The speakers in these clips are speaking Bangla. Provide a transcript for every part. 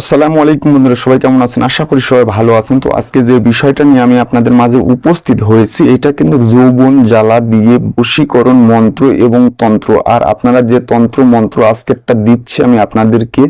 আসসালামু আলাইকুম বন্ধুরা, সবাই কেমন আছেন? আশা করি সবাই ভালো আছেন। তো আজকে যে বিষয়টা নিয়ে আমি আপনাদের মাঝে উপস্থিত হয়েছি, এটা কিন্তু যৌবন, জ্বালা দিয়ে বশীকরণ মন্ত্র এবং তন্ত্র। আর আপনারা যে তন্ত্র, মন্ত্র আজকেরটা দিচ্ছি আমি আপনাদেরকে,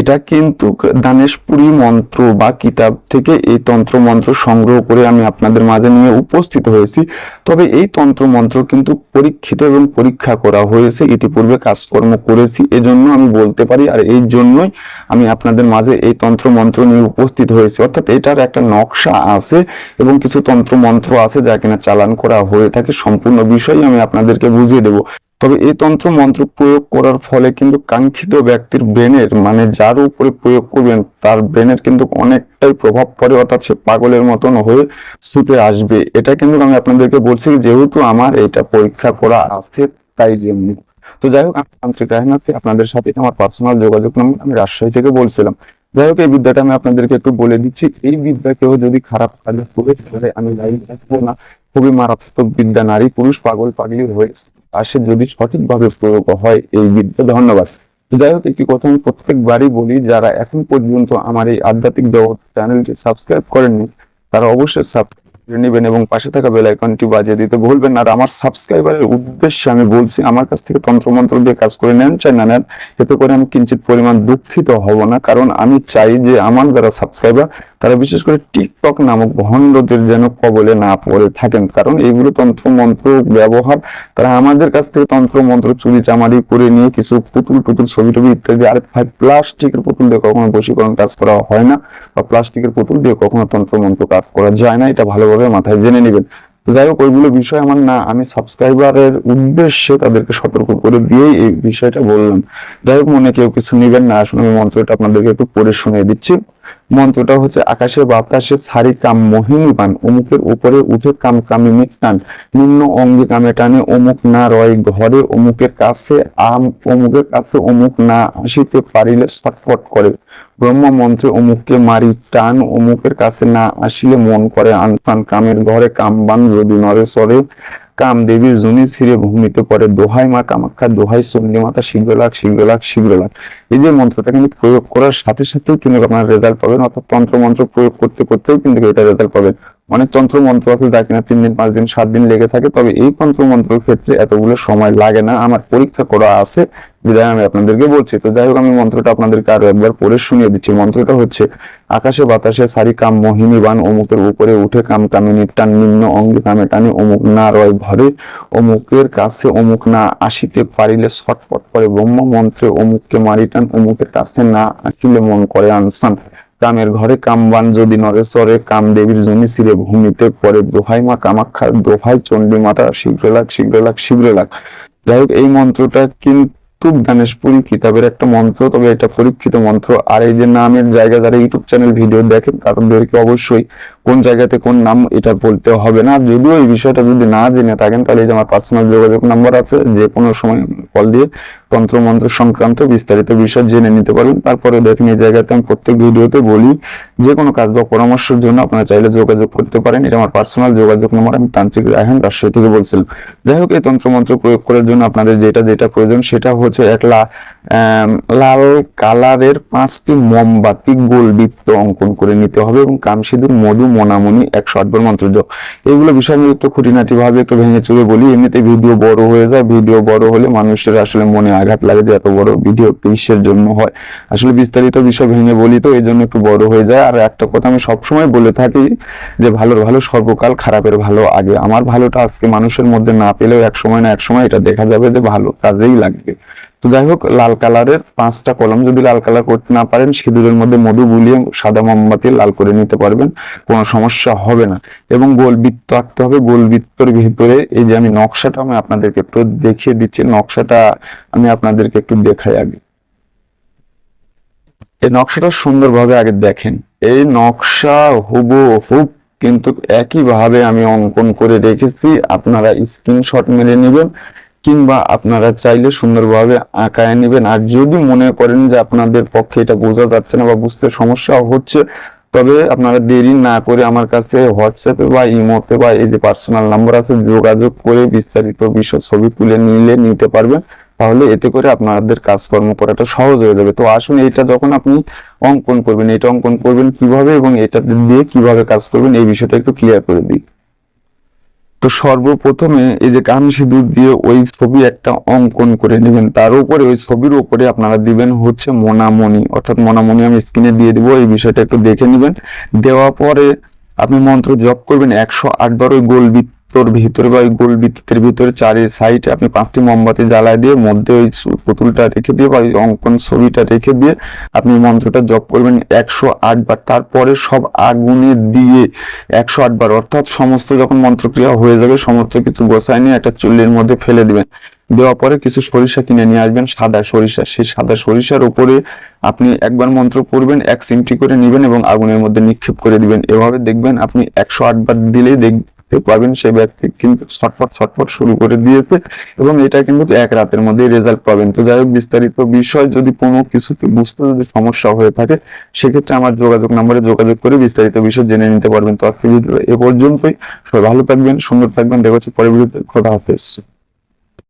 এটা কিন্তু দানেশপুরি মন্ত্র বা কিতাব থেকে এই তন্ত্র, মন্ত্র সংগ্রহ করে আমি আপনাদের মাঝে নিয়ে উপস্থিত হয়েছি। তবে এই তন্ত্র, মন্ত্র কিন্তু পরীক্ষিত এবং পরীক্ষা করা হয়েছে। ইতিপূর্বে কাজকর্ম করেছি, এজন্য আমি বলতে পারি, আর এই জন্যই আমি আপনাদের মাঝে এই তন্ত্র মন্ত্র নিয়ে উপস্থিত হয়েছে। অর্থাৎ এটার একটা নকশা আছে এবং কিছু তন্ত্র মন্ত্র আছে যা কিনা চালান করা হয়ে থাকে। সম্পূর্ণ বিষয় আমি আপনাদেরকে বুঝিয়ে দেব। তবে এই তন্ত্র মন্ত্র প্রয়োগ করার ফলে কিন্তু কাঙ্ক্ষিত ব্যক্তির ব্রেনের মানে যার উপরে প্রয়োগ করবেন, তার ব্রেনের কিন্তু অনেকটাই প্রভাব পড়ে। অর্থাৎ সে পাগলের মতন হয়ে ছুটে আসবে। এটা কিন্তু আমি আপনাদেরকে বলছি, যেহেতু আমার এটা পরীক্ষা করা আছে, তাই জন্য তো যাই হোক, আমি তান্ত্রিক আপনাদের সাথে, আমার পার্সোনাল যোগাযোগ নম্বর আমি রাজশাহী থেকে বলছিলাম। যাই হোক, এই বিদ্যাটা আমি আপনাদেরকে একটু বলে দিচ্ছি। এই বিদ্যা কেউ যদি খারাপ কাজে করে, তাহলে আমি লাইন রাখব না। খুবই মারাত্মক বিদ্যা, নারী, পুরুষ, পাগল, পাগলি হয়ে আসে যদি সঠিকভাবে প্রয়োগ হয় এই বিদ্যা। ধন্যবাদ। যাই হোক, একটি কথা আমি প্রত্যেকবারই বলি, যারা এখন পর্যন্ত আমার এই আধ্যাত্মিক জগৎ চ্যানেলটি সাবস্ক্রাইব করেননি, তারা অবশ্যই সাবস্ক্রাইব করে নেবেন এবং পাশে থাকা বেল আইকনটি বাজিয়ে দিতে ভুলবেন আর আমার সাবস্ক্রাইবারের উদ্দেশ্যে আমি বলছি, আমার কাছ থেকে তন্ত্রমন্ত্র দিয়ে কাজ করে নেন, চাই না নেন, এতে করে আমি কিঞ্চিত পরিমাণ দুঃখিত হব না। কারণ আমি চাই যে আমার যারা সাবস্ক্রাইবার তারা বিশেষ করে টিকটক নামক ভণ্ডদের যেন কবলে না পড়ে থাকেন। কারণ এইগুলো তন্ত্র মন্ত্র ব্যবহার, তারা আমাদের কাছ থেকে তন্ত্র মন্ত্র চুরি চামারি করে নিয়ে কিছু পুতুল টুতুল, ছবি টবি ইত্যাদি, আর ভাই প্লাস্টিকের পুতুল দিয়ে কখনো বশীকরণ কাজ করা হয় না, বা প্লাস্টিকের পুতুল দিয়ে কখনো তন্ত্রমন্ত্র কাজ করা যায় না। এটা ভালোভাবে মাথায় জেনে নেবেন। তো যাই হোক, ওইগুলো বিষয় আমার না, আমি সাবস্ক্রাইবারের উদ্দেশ্যে তাদেরকে সতর্ক করে দিয়েই এই বিষয়টা বললাম। যাই হোক, মনে কেউ কিছু নেবেন না আসলে আমি মন্ত্রটা আপনাদেরকে একটু পড়ে শুনিয়ে দিচ্ছি। মন্ত্রটা হচ্ছে, আকাশে বাতাসে সারি কাম মোহিনীবান অমুকের উপরে উঠে কাম কামি মিটান নিম্ন অঙ্গে কামে টানে, অমুক না রয় ঘরে, অমুকের কাছে আম, অমুকের কাছে অমুক না আসিতে পারিলে ছটফট করে। ব্রহ্ম মন্ত্রে অমুককে মারি, টান অমুকের কাছে না আসিলে মন করে আনসান কামের ঘরে কামবান যদি নরে সরে। কাম দেবীর জুনি ছিঁড়ে ভূমিতে পড়ে। দোহাই মা কামাখ্যা, দোহাই চন্ডী মাতা, শীঘ্র লাখ শীঘ্র লাখ শীঘ্র লাখ এই যে মন্ত্রটা কিন্তু প্রয়োগ করার সাথে সাথেই কিন্তু আপনার রেজাল্ট পাবেন, অর্থাৎ তন্ত্র মন্ত্র প্রয়োগ করতে করতেও কিন্তু এটা রেজাল্ট পাবেন। অনেক তন্ত্র মন্ত্র আছে যা কিনা তিন দিন, পাঁচ দিন, সাত দিন লেগে থাকে, তবে এই তন্ত্র মন্ত্রের ক্ষেত্রে এতগুলো সময় লাগে না। আমার পরীক্ষা করা আছে, বিদায় আমি আপনাদেরকে বলছি। তো যাই হোক, আমি মন্ত্রটা আপনাদেরকে আরও একবার পড়ে শুনিয়ে দিচ্ছি। মন্ত্রটা হচ্ছে, আকাশে বাতাসে সারি কাম মোহিনী বান, অমুকের উপরে উঠে কাম কামিনী টান নিম্ন অঙ্গে কামে টানে, অমুক না রয় ঘরে অমুকের কাছে অমুক না আসিতে পারিলে ছটফট করে ব্রহ্ম মন্ত্রে অমুককে মারি টান, অমুকের কাছে না আসিলে মন করে আনসান। কামের ঘরে কামবান যদি নরেশ্বরে কাম দেবীর জমি ছিঁড়ে ভূমিতে পরে দোহাই মা কামাখ্যা, দোহাই চণ্ডী মাতা শীঘ্র লাখ শীঘ্র লাখ শীঘ্র লাখ যাই হোক, এই মন্ত্রটা কিন্তু গণেশপুরী কিতাবের একটা মন্ত্র, তবে এটা পরীক্ষিত মন্ত্র। আর এই যে নামের জায়গা যারা ইউটিউব চ্যানেল ভিডিও দেখেন তাদেরকে অবশ্যই কোন জায়গাতে কোন নাম এটা বলতে হবে না। যদিও এই বিষয়টা যদি না জেনে থাকেন তাহলে যে আমার পার্সোনাল যোগাযোগ নাম্বার আছে। যে কোনো সময় কল দিয়ে তন্ত্র মন্ত্র সংক্রান্ত বিস্তারিত বিষয় জেনে নিতে পারবেন তারপরে দেখেন এই জায়গাতে আমি প্রত্যেক ভিডিওতে বলি যে কোনো কাজ বা পরামর্শের জন্য আপনারা চাইলে যোগাযোগ করতে পারেন। এটা আমার পার্সোনাল যোগাযোগ নম্বর আমি তান্ত্রিক রায়হান রাজশাহী থেকে বলছিলাম। যাই হোক এই তন্ত্র মন্ত্র প্রয়োগ করার জন্য আপনাদের যেটা যেটা প্রয়োজন সেটা হচ্ছে এক লা- আম, লাল কালারের পাঁচটি মোমবাতি গোল বৃত্ত অঙ্কন করে নিতে হবে এবং কামসিঁদুর, মধু, মনামনি একশো আটবার মন্ত্র জপ। এইগুলো বিষয় আমি একটু খুঁটিনাটি ভাবে একটু ভেঙে চলে বলি, এমনিতে ভিডিও বড় হয়ে যায়। ভিডিও বড় হলে মানুষের আসলে মনে আঘাত লাগে যে এত বড় ভিডিও কিসের জন্য হয়। আসলে বিস্তারিত বিষয় ভেঙে বলি তো, এই জন্য একটু বড় হয়ে যায়। আর একটা কথা আমি সবসময় বলে থাকি যে ভালোর ভালো, সর্বকাল খারাপের ভালো আগে। আমার ভালোটা আজকে মানুষের মধ্যে না পেলেও এক সময় না এক সময় এটা দেখা যাবে যে ভালো কাজেই লাগবে। তো যাই হোক, লাল কালারের পাঁচটা কলম যদি লাল কালার করতে না পারেন, সিঁদুরের মধ্যে মধু গুলিয়ে সাদা মোমবাতি লাল করে নিতে পারবেন, কোনো সমস্যা হবে না। এবং গোল বৃত্ত আঁকতে হবে গোল বৃত্তর ভিতরে এই যে আমি নকশাটা আমি আপনাদেরকে একটু দেখিয়ে দিচ্ছি, নকশাটা আমি আপনাদেরকে একটু দেখাই আগে। এই নকশাটা সুন্দরভাবে আগে দেখেন। এই নকশা হুবু হুব কিন্তু একইভাবে আমি অঙ্কন করে রেখেছি, আপনারা স্ক্রিনশট মেরে নেবেন। কিংবা আপনারা চাইলে সুন্দরভাবে আঁকায় নেবেন। আর যদি মনে করেন যে আপনাদের পক্ষে এটা বোঝা যাচ্ছে না বা বুঝতে সমস্যা হচ্ছে, তবে আপনারা দেরি না করে আমার কাছে হোয়াটসঅ্যাপে বা ইমোতে বা এই যে পার্সোনাল নাম্বার আছে, যোগাযোগ করে বিস্তারিত বিষয় ছবি তুলে নিলে নিতে পারবেন। তাহলে এতে করে আপনাদের কাজকর্ম করাটা সহজ হয়ে যাবে। তো আসুন এটা যখন আপনি অঙ্কন করবেন, এটা অঙ্কন করবেন কীভাবে এবং এটা দিয়ে কীভাবে কাজ করবেন, এই বিষয়টা একটু ক্লিয়ার করে দিই। তো সর্বপ্রথমে এই যে কান সিঁদুর দিয়ে ওই ছবি একটা অঙ্কন করে নেবেন। তার উপরে ওই ছবির উপরে আপনারা দিবেন হচ্ছে মোনামণি। অর্থাৎ মোনামণি আমি স্ক্রিনে দিয়ে দিব, এই বিষয়টা একটু দেখে নেবেন। দেওয়া পরে আপনি মন্ত্র জপ করবেন। একশো আটবার ওই গোল বৃত্তর ভিতরে বা ওই গোল বৃত্তের ভিতরে চারি সাইডে আপনি পাঁচটি মোমবাতি জ্বালায় দিয়ে মধ্যে ওই পুতুলটা রেখে দিয়ে বা ওই অঙ্কন ছবিটা রেখে দিয়ে আপনি মন্ত্রটা জপ করবেন একশো আটবার তারপরে সব আগুনে দিয়ে একশো আটবার অর্থাৎ সমস্ত যখন মন্ত্রক্রিয়া হয়ে যাবে, সমস্ত কিছু গোছায় নিয়ে একটা চুল্লির মধ্যে ফেলে দিবেন। দেওয়ার পরে কিছু সরিষা কিনে নিয়ে আসবেন, সাদা সরিষা। সেই সাদা সরিষার উপরে আপনি একবার মন্ত্র পড়বেন, এক চিমটি করে নেবেন এবং আগুনের মধ্যে নিক্ষেপ করে দিবেন। এভাবে দেখবেন আপনি একশো আটবার দিলেই দেখতে পাবেন সে ব্যক্তি কিন্তু ছটফট ছটফট শুরু করে দিয়েছে এবং এটা কিন্তু এক রাতের মধ্যে রেজাল্ট পাবেন। তো যাই হোক, বিস্তারিত বিষয় যদি কোনো কিছুতে বুঝতে যদি সমস্যা হয়ে থাকে, সেক্ষেত্রে আমার যোগাযোগ নাম্বারে যোগাযোগ করে বিস্তারিত বিষয় জেনে নিতে পারবেন। তো আজকে এ পর্যন্তই। সবাই ভালো থাকবেন, সুন্দর থাকবেন। দেখা হচ্ছে পরে ভিডিওতে। খোদা হাফেজ।